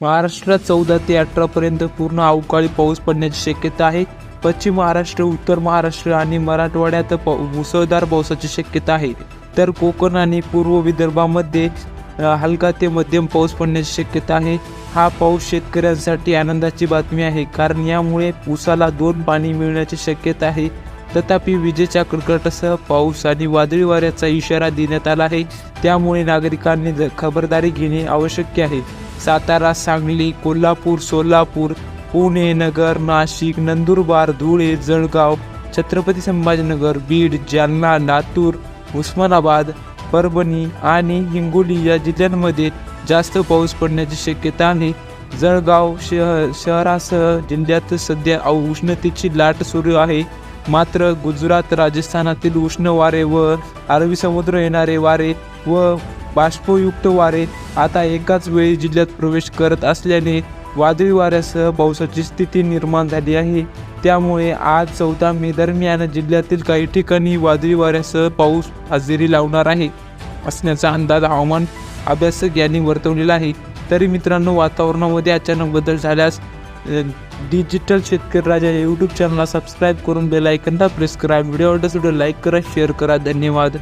महाराष्ट्रात चौदा ते अठरापर्यंत पूर्ण अवकाळी पाऊस पडण्याची शक्यता आहे. पश्चिम महाराष्ट्र उत्तर महाराष्ट्र आणि मराठवाड्यात प मुसळधार पावसाची शक्यता आहे. तर कोकण आणि पूर्व विदर्भामध्ये हलका ते मध्यम पाऊस पडण्याची शक्यता आहे. हा पाऊस शेतकऱ्यांसाठी आनंदाची बातमी आहे. कारण यामुळे ऊसाला दोन पाणी मिळण्याची शक्यता आहे. तथापि विजेच्या कडकडाटासह पाऊस आणि वादळी वाऱ्याचा इशारा देण्यात आला आहे. त्यामुळे नागरिकांनी ज- खबरदारी घेणे आवश्यक आहे. सातारा सांगली कोल्हापूर सोलापूर पुणे नगर नाशिक नंदुरबार धुळे जळगाव छत्रपती संभाजीनगर बीड जालना लातूर उस्मानाबाद परभणी आणि हिंगोली या जिल्ह्यांमध्ये जास्त पाऊस पडण्याची शक्यता आहे. जळगाव शहर शहरासह जिल्ह्यात सध्या उष्णतेची लाट सुरू आहे. मात्र गुजरात राजस्थानातील उष्ण वारे व अरबी समुद्र येणारे वारे व बाष्पयुक्त वारे आता एकाच वेळी जिल्ह्यात प्रवेश करत असल्याने वादळी वाऱ्यासह पावसाची स्थिती निर्माण झाली आहे. त्यामुळे आज चौदा मे दरम्यान जिल्ह्यातील काही ठिकाणी वादळी वाऱ्यासह पाऊस हजेरी लावणार आहे. असण्याचा अंदाज हवामान अभ्यासक यांनी वर्तवलेला आहे. तरी मित्रांनो वातावरणामध्ये अचानक बदल झाल्यास डिजिटल शेतकरी राजा या यूट्यूब चॅनलला सबस्क्राईब करून बेल आयकनला प्रेस करा. व्हिडिओ आवडल्यास व्हिडिओ लाईक करा शेअर करा. धन्यवाद.